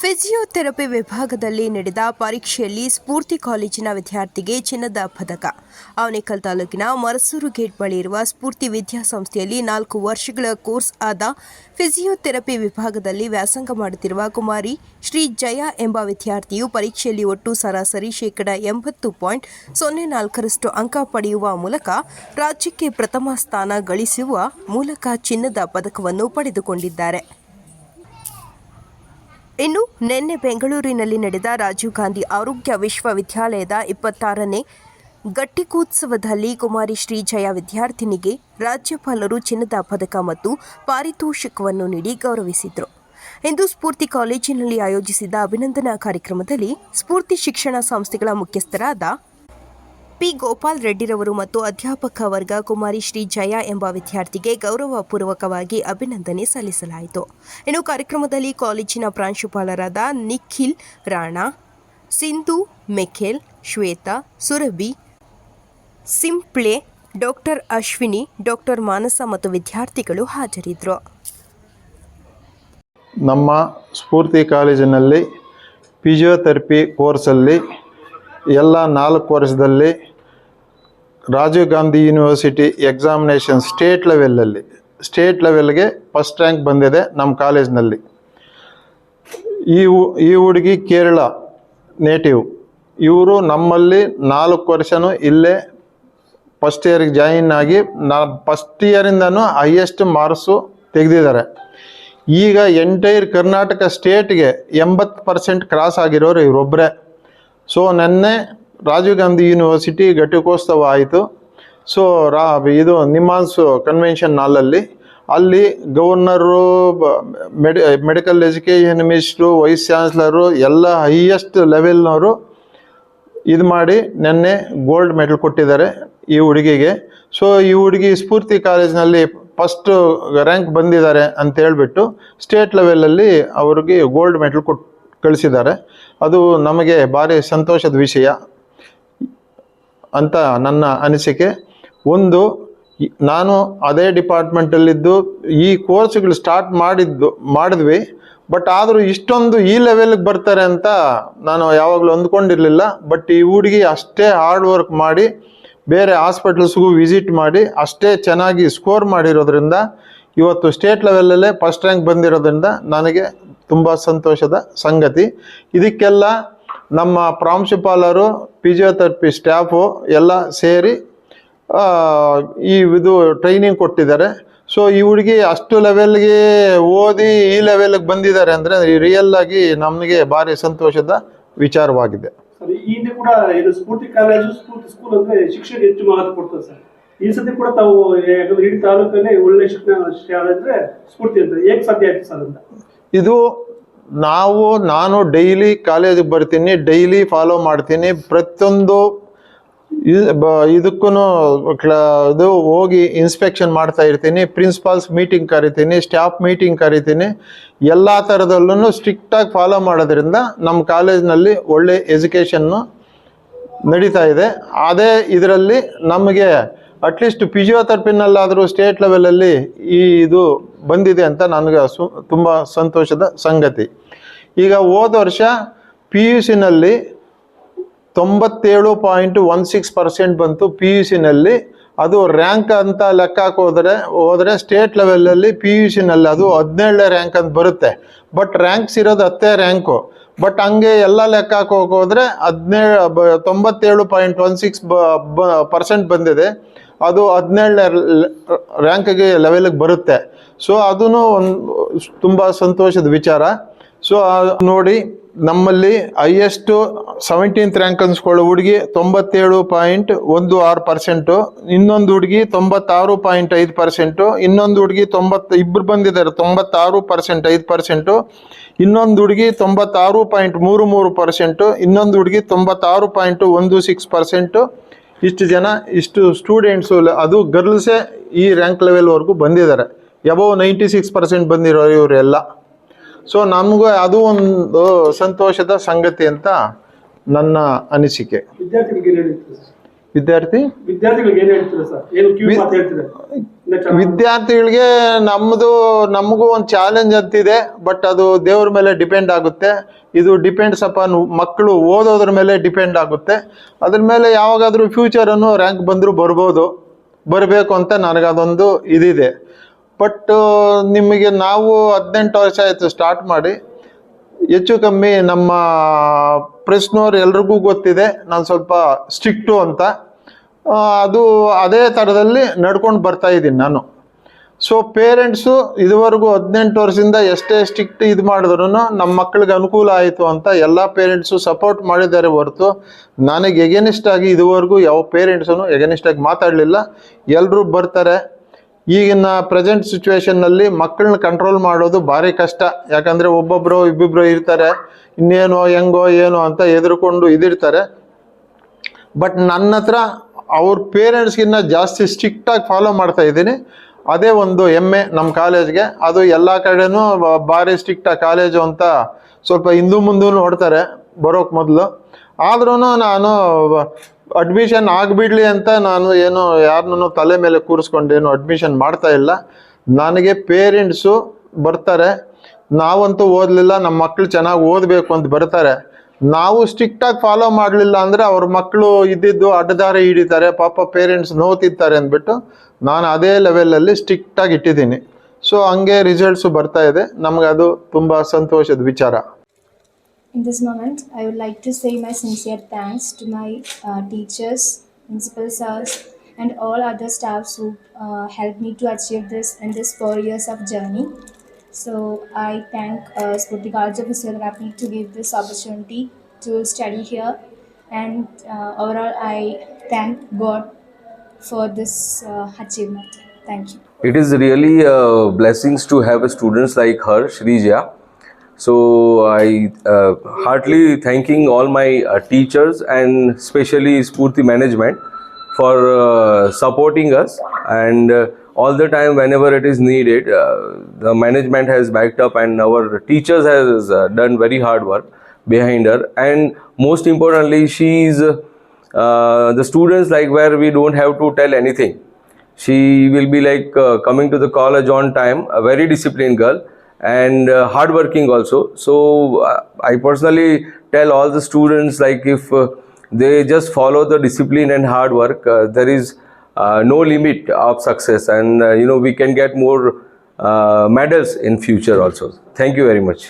Physiotherapy ವಿಭಾಗದಲ್ಲಿ ನಡೆದ ಪರೀಕ್ಷೆಯಲ್ಲಿ ಸ್ಫೂರ್ತಿ ಕಾಲೇಜಿನ ವಿದ್ಯಾರ್ಥಿಗೆ ಚಿನ್ನದ ಪದಕ. ಅವನೇಕಲ್ ತಾಲೂಕಿನ ಮರಸೂರು ಗೇಟ್ ಬಳಿ ಇರುವ ಸ್ಫೂರ್ತಿ ವಿದ್ಯಾಸಂಸ್ಥೆಯಲ್ಲಿ ನಾಲ್ಕು ವರ್ಷಗಳ ಕೋರ್ಸ್ ಆದ ಫಿಸಿಯೋಥೆರಪಿ ವಿಭಾಗದಲ್ಲಿ ವ್ಯಾಸಂಗ ಮಾಡುತ್ತಿರುವ ಕುಮಾರಿ ಶ್ರೀ ಜಯ ಎಂಬ ವಿದ್ಯಾರ್ಥಿಯು ಪರೀಕ್ಷೆಯಲ್ಲಿ ಒಟ್ಟು ಸರಾಸರಿ ಶೇಕಡ ಎಂಬತ್ತು ಪಾಯಿಂಟ್ ಸೊನ್ನೆ ನಾಲ್ಕರಷ್ಟು ಅಂಕ ಪಡೆಯುವ ಮೂಲಕ ರಾಜ್ಯಕ್ಕೆ ಪ್ರಥಮ ಸ್ಥಾನ ಗಳಿಸುವ ಮೂಲಕ ಚಿನ್ನದ ಪದಕವನ್ನು ಪಡೆದುಕೊಂಡಿದ್ದಾರೆ. ಇನ್ನು ನಿನ್ನೆ ಬೆಂಗಳೂರಿನಲ್ಲಿ ನಡೆದ ರಾಜೀವ್ ಗಾಂಧಿ ಆರೋಗ್ಯ ವಿಶ್ವವಿದ್ಯಾಲಯದ ಇಪ್ಪತ್ತಾರನೇ ಗಟ್ಟಿಕೋತ್ಸವದಲ್ಲಿ ಕುಮಾರಿ ಶ್ರೀ ಜಯ ವಿದ್ಯಾರ್ಥಿನಿಗೆ ರಾಜ್ಯಪಾಲರು ಚಿನ್ನದ ಪದಕ ಮತ್ತು ಪಾರಿತೋಷಿಕವನ್ನು ನೀಡಿ ಗೌರವಿಸಿದರು. ಇಂದು ಸ್ಫೂರ್ತಿ ಕಾಲೇಜಿನಲ್ಲಿ ಆಯೋಜಿಸಿದ ಅಭಿನಂದನಾ ಕಾರ್ಯಕ್ರಮದಲ್ಲಿ ಸ್ಫೂರ್ತಿ ಶಿಕ್ಷಣ ಸಂಸ್ಥೆಗಳ ಮುಖ್ಯಸ್ಥರಾದ ಪಿ. ಗೋಪಾಲ್ ರೆಡ್ಡಿರವರು ಮತ್ತು ಅಧ್ಯಾಪಕ ವರ್ಗ ಕುಮಾರಿ ಶ್ರೀ ಜಯ ಎಂಬ ವಿದ್ಯಾರ್ಥಿಗೆ ಗೌರವಪೂರ್ವಕವಾಗಿ ಅಭಿನಂದನೆ ಸಲ್ಲಿಸಲಾಯಿತು. ಇನ್ನು ಕಾರ್ಯಕ್ರಮದಲ್ಲಿ ಕಾಲೇಜಿನ ಪ್ರಾಂಶುಪಾಲರಾದ Nikhil Rana, Sindhu, Michael, Shweta, Surabhi, Simple, doctor Ashwini, doctor Manasa ಮತ್ತು ವಿದ್ಯಾರ್ಥಿಗಳು ಹಾಜರಿದ್ದರು. ನಮ್ಮ ಸ್ಫೂರ್ತಿ ಕಾಲೇಜಿನಲ್ಲಿ ಫಿಸಿಯೋಥೆರಪಿ ಕೋರ್ಸಲ್ಲಿ ಎಲ್ಲ ನಾಲ್ಕು ವರ್ಷದಲ್ಲಿ Rajiv Gandhi university examination state ಲೆವೆಲಲ್ಲಿ ಸ್ಟೇಟ್ ಲೆವೆಲ್ಗೆ ಫಸ್ಟ್ ರ್ಯಾಂಕ್ ಬಂದಿದೆ ನಮ್ಮ ಕಾಲೇಜ್ನಲ್ಲಿ ಈ ಈ ಹುಡುಗಿ ಕೇರಳ ನೇಟಿವ್ ಇವರು ನಮ್ಮಲ್ಲಿ ನಾಲ್ಕು ವರ್ಷನೂ ಇಲ್ಲೇ ಫಸ್ಟ್ ಇಯರ್ಗೆ ಜಾಯಿನ್ ಆಗಿ ನಾ ಫಸ್ಟ್ ಇಯರಿಂದನೂ ಹೈಯೆಸ್ಟ್ ಮಾರ್ಕ್ಸು ತೆಗೆದಿದ್ದಾರೆ. ಈಗ ಎಂಟೈರ್ ಕರ್ನಾಟಕ ಸ್ಟೇಟ್ಗೆ ಎಂಬತ್ತು ಪರ್ಸೆಂಟ್ ಕ್ರಾಸ್ ಆಗಿರೋರು ಇವರೊಬ್ಬರೇ ಸೊ ನೆನ್ನೆ ರಾಜೀವ್ ಗಾಂಧಿ ಯೂನಿವರ್ಸಿಟಿ ಘಟಿಕೋತ್ಸವ ಆಯಿತು. ಸೊ ರಾ, ಇದು ನಿಮಾನ್ಸ್ ಕನ್ವೆನ್ಷನ್ ಹಾಲಲ್ಲಿ ಅಲ್ಲಿ. ಗವರ್ನರು ಮೆಡಿ medical education minister vice chancellor ಎಲ್ಲ ಹೈಯೆಸ್ಟ್ ಲೆವೆಲ್ನವರು ಇದು ಮಾಡಿ ನೆನ್ನೆ ಗೋಲ್ಡ್ ಮೆಡಲ್ ಕೊಟ್ಟಿದ್ದಾರೆ ಈ ಹುಡುಗಿಗೆ. ಸೊ ಈ ಹುಡುಗಿ ಸ್ಫೂರ್ತಿ ಕಾಲೇಜ್ನಲ್ಲಿ ಫಸ್ಟ್ ರ್ಯಾಂಕ್ ಬಂದಿದ್ದಾರೆ ಅಂತ ಹೇಳ್ಬಿಟ್ಟು ಸ್ಟೇಟ್ ಲೆವೆಲಲ್ಲಿ ಅವ್ರಿಗೆ ಗೋಲ್ಡ್ ಮೆಡಲ್ ಕೊಟ್ಟು ಕಳಿಸಿದ್ದಾರೆ. ಅದು ನಮಗೆ ಭಾರಿ ಸಂತೋಷದ ವಿಷಯ. ಅಂತ ನನ್ನ ಅನಿಸಿಕೆ. ಒಂದು, ನಾನು ಅದೇ ಡಿಪಾರ್ಟ್ಮೆಂಟಲ್ಲಿದ್ದು ಈ ಕೋರ್ಸ್ಗಳು ಸ್ಟಾರ್ಟ್ ಮಾಡಿದ್ದು, ಮಾಡಿದ್ವಿ. ಬಟ್ ಆದರೂ ಇಷ್ಟೊಂದು ಈ ಲೆವೆಲ್ಗೆ ಬರ್ತಾರೆ ಅಂತ ನಾನು ಯಾವಾಗಲೂ ಅಂದ್ಕೊಂಡಿರಲಿಲ್ಲ. ಬಟ್ ಈ ಹುಡುಗಿ ಅಷ್ಟೇ ಹಾರ್ಡ್ ವರ್ಕ್ ಮಾಡಿ, ಬೇರೆ ಹಾಸ್ಪಿಟಲ್ಸ್ಗೂ ವಿಸಿಟ್ ಮಾಡಿ, ಅಷ್ಟೇ ಚೆನ್ನಾಗಿ ಸ್ಕೋರ್ ಮಾಡಿರೋದ್ರಿಂದ, ಇವತ್ತು ಸ್ಟೇಟ್ ಲೆವೆಲಲ್ಲೇ ಫಸ್ಟ್ ರ್ಯಾಂಕ್ ಬಂದಿರೋದ್ರಿಂದ, ನನಗೆ ತುಂಬ ಸಂತೋಷದ ಸಂಗತಿ. ಇದಕ್ಕೆಲ್ಲ ನಮ್ಮ ಪ್ರಾಂಶುಪಾಲರು, ಫಿಸಿಯೋಥೆರಪಿ ಸ್ಟಾಫು ಎಲ್ಲ ಸೇರಿ ಈ ಇದು ಟ್ರೈನಿಂಗ್ ಕೊಟ್ಟಿದ್ದಾರೆ. ಸೊ ಈ ಹುಡುಗಿ ಅಷ್ಟು ಲೆವೆಲ್ಗೆ ಓದಿ ಈ ಲೆವೆಲ್ಗೆ ಬಂದಿದ್ದಾರೆ ಅಂದರೆ ರಿಯಲ್ ಆಗಿ ನಮಗೆ ಭಾರಿ ಸಂತೋಷದ ವಿಚಾರವಾಗಿದೆ. ಕೂಡ ಇದು ಕಾಲೇಜು ಸ್ಕೂಲ್ ಶಿಕ್ಷಣ ಹೆಚ್ಚು ಸರ್. ಈ ಸತಿ ಕೂಡ ತಾವು, ಯಾಕಂದ್ರೆ ಇಡೀ ತಾಲೂಕಲ್ಲಿ ಒಳ್ಳೆ ಶಿಕ್ಷಣ ಶಾಲೆ ಅಂದ್ರೆ ಸ್ಫೂರ್ತಿ ಅಂತ ಹೇಗೆ ಸಾಧ್ಯ ಆಯ್ತು ಸರ್ ಅಂತ? ಇದು ನಾವು, ನಾನು ಡೈಲಿ ಕಾಲೇಜಿಗೆ ಬರ್ತೀನಿ ಡೈಲಿ ಫಾಲೋ ಮಾಡ್ತೀನಿ. ಪ್ರತಿಯೊಂದು ಇದಕ್ಕೂ ಇದು ಹೋಗಿ ಇನ್ಸ್ಪೆಕ್ಷನ್ ಮಾಡ್ತಾ ಇರ್ತೀನಿ. ಪ್ರಿನ್ಸಿಪಾಲ್ಸ್ ಮೀಟಿಂಗ್ ಕರಿತೀನಿ ಸ್ಟಾಫ್ ಮೀಟಿಂಗ್ ಕರಿತೀನಿ. ಎಲ್ಲ ಥರದಲ್ಲೂ ಸ್ಟ್ರಿಕ್ಟಾಗಿ ಫಾಲೋ ಮಾಡೋದ್ರಿಂದ ನಮ್ಮ ಕಾಲೇಜ್ನಲ್ಲಿ ಒಳ್ಳೆ ಎಜುಕೇಷನ್ನು ನಡೀತಾ ಇದೆ. ಅದೇ ಇದರಲ್ಲಿ ನಮಗೆ ಅಟ್ಲೀಸ್ಟ್ ಫಿಸಿಯೋಥೆರಪಿನಲ್ಲಾದರೂ ಸ್ಟೇಟ್ ಲೆವೆಲಲ್ಲಿ ಈ ಇದು ಬಂದಿದೆ ಅಂತ ನನಗೆ ಸು, ತುಂಬ ಸಂತೋಷದ ಸಂಗತಿ. ಈಗ ಹೋದ ವರ್ಷ ಪಿ ಯು ಸಿನಲ್ಲಿ ತೊಂಬತ್ತೇಳು ಪಾಯಿಂಟ್ ಒನ್ ಸಿಕ್ಸ್ ಪರ್ಸೆಂಟ್ ಬಂತು ಪಿ ಯು ಸಿನಲ್ಲಿ ಅದು ರ್ಯಾಂಕ್ ಅಂತ ಲೆಕ್ಕ ಹೋದರೆ ಹೋದರೆ ಸ್ಟೇಟ್ ಲೆವೆಲಲ್ಲಿ ಪಿ ಯು ಸಿನಲ್ಲಿ ಅದು ಹದಿನೇಳನೇ ರ್ಯಾಂಕ್ ಅಂತ ಬರುತ್ತೆ. ಬಟ್ ರ್ಯಾಂಕ್ಸ್ ಇರೋದು ಹತ್ತೇ ರ್ಯಾಂಕು ಬಟ್ ಹಂಗೆ ಎಲ್ಲ ಲೆಕ್ಕ ಹೋಗೋದ್ರೆ ಹದಿನೇಳು ತೊಂಬತ್ತೇಳು ಪಾಯಿಂಟ್ ಒನ್ ಸಿಕ್ಸ್ ಪರ್ಸೆಂಟ್ ಬಂದಿದೆ. ಅದು ಹದಿನೇಳನೇ ರ್ಯಾಂಕ್ಗೆ ಲೆವೆಲಿಗೆ ಬರುತ್ತೆ. ಸೊ ಅದೂ ಒಂದು ತುಂಬ ಸಂತೋಷದ ವಿಚಾರ. ಸೊ ನೋಡಿ ನಮ್ಮಲ್ಲಿ ಹೈಯೆಸ್ಟ್ ಸೆವೆಂಟೀನ್ತ್ ರ್ಯಾಂಕ್ ಅನ್ಸ್ಕೊಳ್ಳೋ ಹುಡುಗಿ ತೊಂಬತ್ತೇಳು ಪಾಯಿಂಟ್ ಒಂದು ಆರು ಪರ್ಸೆಂಟು ಇನ್ನೊಂದು ಹುಡುಗಿ ತೊಂಬತ್ತಾರು ಪಾಯಿಂಟ್ ಐದು ಪರ್ಸೆಂಟು ಇನ್ನೊಂದು ಹುಡುಗಿ ತೊಂಬತ್ತು ಇಬ್ಬರು ಬಂದಿದ್ದಾರೆ, ತೊಂಬತ್ತಾರು ಪರ್ಸೆಂಟ್ ಐದು ಪರ್ಸೆಂಟು ಇನ್ನೊಂದು ಹುಡುಗಿ ತೊಂಬತ್ತಾರು ಪಾಯಿಂಟ್ ಮೂರು ಮೂರು ಪರ್ಸೆಂಟು ಇನ್ನೊಂದು ಹುಡುಗಿ ತೊಂಬತ್ತಾರು ಪಾಯಿಂಟ್ ಒಂದು ಸಿಕ್ಸ್ ಪರ್ಸೆಂಟು ಇಷ್ಟು ಜನ, ಇಷ್ಟು ಸ್ಟೂಡೆಂಟ್ಸು ಅದು ಗರ್ಲ್ಸೇ ಈ ರ್ಯಾಂಕ್ ಲೆವೆಲ್ವರೆಗೂ ಬಂದಿದ್ದಾರೆ. ಎಬವ್ ನೈಂಟಿ ಸಿಕ್ಸ್ ಪರ್ಸೆಂಟ್ ಬಂದಿರೋ ಇವರೆಲ್ಲ. ಸೊ ನಮಗೂ ಅದು ಒಂದು ಸಂತೋಷದ ಸಂಗತಿ ಅಂತ ನನ್ನ ಅನಿಸಿಕೆ. ವಿದ್ಯಾರ್ಥಿ? ವಿದ್ಯಾರ್ಥಿಗಳಿಗೆ ನಮ್ಮದು ನಮಗೂ ಒಂದು ಚಾಲೆಂಜ್ ಅಂತಿದೆ ಬಟ್ ಅದು ದೇವ್ರ ಮೇಲೆ ಡಿಪೆಂಡ್ ಆಗುತ್ತೆ. ಇದು ಡಿಪೆಂಡ್ಸ್ ಅಪಾನ್ ಮಕ್ಕಳು ಓದೋದ್ರ ಮೇಲೆ ಡಿಪೆಂಡ್ ಆಗುತ್ತೆ. ಅದ್ರ ಮೇಲೆ ಯಾವಾಗಾದರೂ ಫ್ಯೂಚರನ್ನು ರ್ಯಾಂಕ್ ಬಂದರೂ ಬರ್ಬೋದು. ಬರಬೇಕು ಅಂತ ನನಗದೊಂದು ಇದಿದೆ. ಬಟ್ ನಿಮಗೆ ನಾವು ಹದಿನೆಂಟು ವರ್ಷ ಆಯಿತು ಸ್ಟಾರ್ಟ್ ಮಾಡಿ. ಹೆಚ್ಚು ಕಮ್ಮಿ ನಮ್ಮ ಪ್ರೆಸ್ನವ್ರು ಎಲ್ರಿಗೂ ಗೊತ್ತಿದೆ. ನಾನು ಸ್ವಲ್ಪ ಸ್ಟ್ರಿಕ್ಟು ಅಂತ. ಅದು ಅದೇ ಥರದಲ್ಲಿ ನಡ್ಕೊಂಡು ಬರ್ತಾ ಇದ್ದೀನಿ ನಾನು. ಸೊ ಪೇರೆಂಟ್ಸು ಇದುವರೆಗೂ ಹದಿನೆಂಟು ವರ್ಷದಿಂದ ಎಷ್ಟೇ ಸ್ಟ್ರಿಕ್ಟ್ ಇದು ಮಾಡಿದ್ರು ನಮ್ಮ ಮಕ್ಕಳಿಗೆ ಅನುಕೂಲ ಆಯಿತು ಅಂತ ಎಲ್ಲ ಪೇರೆಂಟ್ಸು ಸಪೋರ್ಟ್ ಮಾಡಿದ್ದಾರೆ ಹೊರತು ನನಗೆ ಎಗೆನಿಸ್ಟ್ ಆಗಿ ಇದುವರೆಗೂ ಯಾವ ಪೇರೆಂಟ್ಸೂ ಎಗೆನಿಸ್ಟ್ ಆಗಿ ಮಾತಾಡಲಿಲ್ಲ. ಎಲ್ಲರೂ ಬರ್ತಾರೆ. ಈಗಿನ ಪ್ರೆಸೆಂಟ್ ಸಿಚುವೇಶನ್ನಲ್ಲಿ ಮಕ್ಕಳನ್ನ ಕಂಟ್ರೋಲ್ ಮಾಡೋದು ಭಾರಿ ಕಷ್ಟ. ಯಾಕಂದರೆ ಒಬ್ಬೊಬ್ಬರು ಇಬ್ಬಿಬ್ರು ಇರ್ತಾರೆ. ಇನ್ನೇನೋ, ಹೆಂಗೋ, ಏನೋ ಅಂತ ಎದುರುಕೊಂಡು ಇದಿರ್ತಾರೆ. ಬಟ್ ನನ್ನ ಹತ್ರ ಅವ್ರ ಪೇರೆಂಟ್ಸ್ಗಿನ್ನ ಜಾಸ್ತಿ ಸ್ಟ್ರಿಕ್ಟಾಗಿ ಫಾಲೋ ಮಾಡ್ತಾ ಇದ್ದೀನಿ. ಅದೇ ಒಂದು ಹೆಮ್ಮೆ ನಮ್ಮ ಕಾಲೇಜ್ಗೆ ಅದು ಎಲ್ಲ ಕಡೆನೂ ಭಾರಿ ಸ್ಟ್ರಿಕ್ಟಾಗಿ ಕಾಲೇಜು ಅಂತ ಸ್ವಲ್ಪ ಹಿಂದೂ ಮುಂದೂ ನೋಡ್ತಾರೆ ಬರೋಕ್ಕೆ ಮೊದಲು. ಆದ್ರೂ ನಾನು ಅಡ್ಮಿಷನ್ ಆಗಿಬಿಡ್ಲಿ ಅಂತ ನಾನು ಏನು ಯಾರನ್ನೂ ತಲೆ ಮೇಲೆ ಕೂರಿಸ್ಕೊಂಡೇನು ಅಡ್ಮಿಷನ್ ಮಾಡ್ತಾ ಇಲ್ಲ. ನನಗೆ ಪೇರೆಂಟ್ಸು ಬರ್ತಾರೆ. ನಾವಂತೂ ಓದಲಿಲ್ಲ, ನಮ್ಮ ಮಕ್ಕಳು ಚೆನ್ನಾಗಿ ಓದಬೇಕು ಅಂತ ಬರ್ತಾರೆ. ನಾವು ಸ್ಟ್ರಿಕ್ಟಾಗಿ ಫಾಲೋ ಮಾಡಲಿಲ್ಲ ಅಂದರೆ ಅವ್ರ ಮಕ್ಕಳು ಇದ್ದಿದ್ದು ಅಡ್ಡದಾರಿ ಹಿಡಿತಾರೆ, ಪಾಪ ಪೇರೆಂಟ್ಸ್ ನೋತಿರ್ತಾರೆ ಅಂದ್ಬಿಟ್ಟು ನಾನು ಅದೇ ಲೆವೆಲಲ್ಲಿ ಸ್ಟ್ರಿಕ್ಟಾಗಿ ಇಟ್ಟಿದ್ದೀನಿ. ಸೊ ಹಂಗೆ ರಿಸಲ್ಟ್ಸು ಬರ್ತಾ ಇದೆ. ನಮ್ಗೆ ಅದು ತುಂಬ ಸಂತೋಷದ ವಿಚಾರ. In this moment, I would like to say my sincere thanks to my uh, teachers, principal sirs, and all other staffs who uh, helped me to achieve this in this four years of journey. So I thank uh, Spurti College of to give this opportunity to study here, and uh, overall, I thank God for this uh, achievement. Thank you. It is really uh, blessings to have students like her, Shrija. So I uh, heartily thanking all my uh, teachers and especially Spurti management for uh, supporting us. And uh, all the time whenever it is needed, uh, the management has backed up and our teachers has uh, done very hard work behind her. And most importantly she's uh, the students like where we don't have to tell anything. She will be like uh, coming to the college on time a very disciplined girl and uh, hardworking also. So uh, i personally tell all the students like if uh, they just follow the discipline and hard work uh, there is uh, no limit of success. And uh, you know we can get more uh, medals in future also. Thank you very much